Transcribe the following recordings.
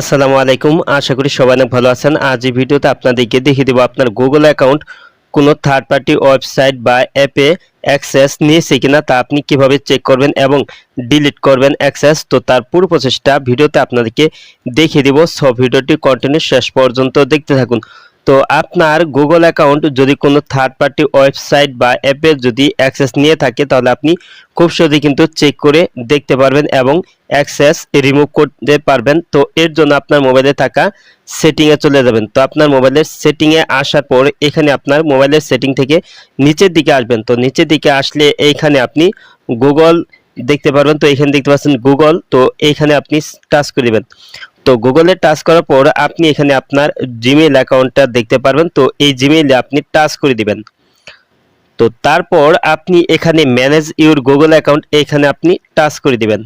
আসসালামু আলাইকুম। আশা করি সবাই অনেক ভালো আছেন। আজ এই ভিডিওতে আপনাদেরকে দেখিয়ে দেবো আপনার গুগল অ্যাকাউন্ট কোনো থার্ড পার্টি ওয়েবসাইট বা অ্যাপে অ্যাক্সেস নিয়েছে কিনা, তা আপনি কীভাবে চেক করবেন এবং ডিলিট করবেন অ্যাক্সেস তো তার পুরো প্রচেষ্টা ভিডিওতে আপনাদেরকে দেখিয়ে দেবো। সব ভিডিওটি কন্টিনিউ শেষ পর্যন্ত দেখতে থাকুন। তো আপনার গুগল অ্যাকাউন্ট যদি কোনো থার্ড পার্টি ওয়েবসাইট বা অ্যাপে যদি অ্যাক্সেস নিয়ে থাকে, তাহলে আপনি খুব সহজেই কিন্তু চেক করে দেখতে পারবেন এবং অ্যাক্সেস রিমুভ করতে পারবেন। তো এর জন্য আপনার মোবাইলে থাকা সেটিংয়ে চলে যাবেন। তো আপনার মোবাইলের সেটিংয়ে আসার পর এখানে আপনার মোবাইলের সেটিং থেকে নিচের দিকে আসবেন। তো নিচের দিকে আসলে এইখানে আপনি গুগল দেখতে পারবেন, তো এখানে দেখতে পাচ্ছেন গুগল তো এইখানে আপনি টাচ করে দেবেন। তো গুগলে টাচ করার পর আপনি এখানে আপনার জিমেইল অ্যাকাউন্টটা দেখতে পারবেন, তো এই জিমেইলে আপনি টাচ করে দিবেন। তো তারপর আপনি এখানে ম্যানেজ ইউর গুগল অ্যাকাউন্ট এখানে আপনি টাচ করে দিবেন।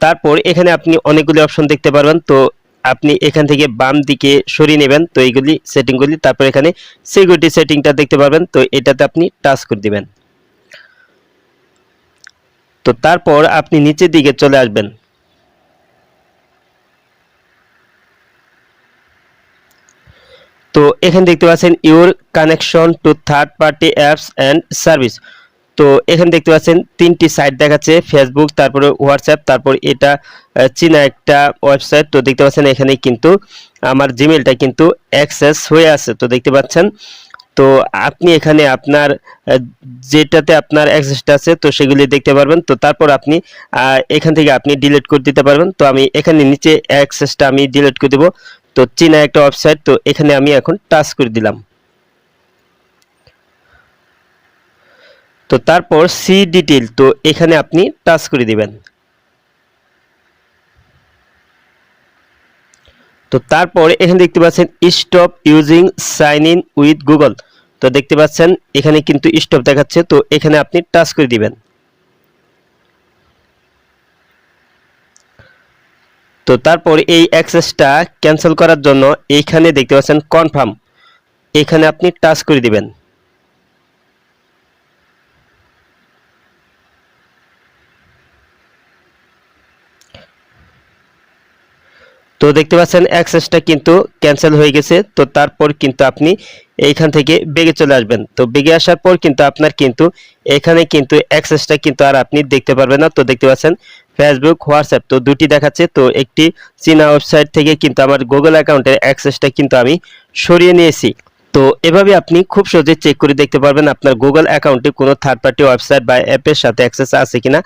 তারপর এখানে আপনি অনেকগুলি অপশন দেখতে পারবেন, তো আপনি এখান থেকে বাম দিকে সরিয়ে নেবেন, তো এইগুলি সেটিংগুলি তারপর এখানে সিকিউরিটি সেটিংটা দেখতে পারবেন, তো এটাতে আপনি টাচ করে দিবেন। তো তারপর আপনি নিচের দিকে চলে আসবেন। তো এখানে দেখতে পাচ্ছেন your connection to third party apps and service. তো এখানে দেখতে পাচ্ছেন তিনটি সাইট দেখাচ্ছে, ফেসবুক, তারপরে হোয়াটসঅ্যাপ, তারপর এটা চীনা একটা ওয়েবসাইট। তো দেখতে পাচ্ছেন এখানে কিন্তু আমার জিমেলটা কিন্তু অ্যাক্সেস হয়ে আছে। তো দেখতে পাচ্ছেন তো আপনি এখানে আপনার যেটাতে আপনার অ্যাক্সেসটা আছে, তো সেগুলি দেখতে পারবেন। তো তারপর আপনি এখান থেকে আপনি ডিলিট করে দিতে পারবেন। তো আমি এখানে নিচে অ্যাক্সেসটা আমি ডিলিট করে দেবো। তো চীনা একটা ওয়েবসাইট তো এখানে আমি এখন টাচ করে দিলাম। তো তারপর সি ডিটেল তো এখানে আপনি টাচ করে দিবেন। তো তারপর এখানে দেখতে পাচ্ছেন stop using sign in with Google তো দেখতে পাচ্ছেন এখানে কিন্তু স্টপ দেখাচ্ছে, তো এখানে আপনি টাচ করে দিবেন। তো তারপর এই অ্যাক্সেসটা ক্যান্সেল করার জন্য এইখানে দেখতে পাচ্ছেন কনফার্ম এখানে আপনি টাচ করে দিবেন। তো দেখতে পাচ্ছেন অ্যাক্সেসটা কিন্তু ক্যান্সেল হয়ে গেছে। তো তারপর কিন্তু আপনি এইখান থেকে বেগে চলে আসবেন। তো বেগে আসার পর কিন্তু আপনার কিন্তু এখানে কিন্তু অ্যাক্সেসটা কিন্তু আর আপনি দেখতে পারবেন না। তো দেখতে পাচ্ছেন ফেসবুক, হোয়াটসঅ্যাপ তো দুটি দেখাচ্ছে। তো একটি চীনা ওয়েবসাইট থেকে কিন্তু আমার গুগল অ্যাকাউন্টের অ্যাক্সেসটা কিন্তু আমি সরিয়ে নিয়েছি। তো এভাবে আপনি খুব সহজে চেক করে দেখতে পারবেন আপনার গুগল অ্যাকাউন্টে কোনো থার্ড পার্টি ওয়েবসাইট বা অ্যাপের সাথে অ্যাক্সেস আছে কিনা।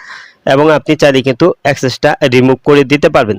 এবং আপনি চাইলে কিন্তু অ্যাক্সেসটা রিমুভ করে দিতে পারবেন।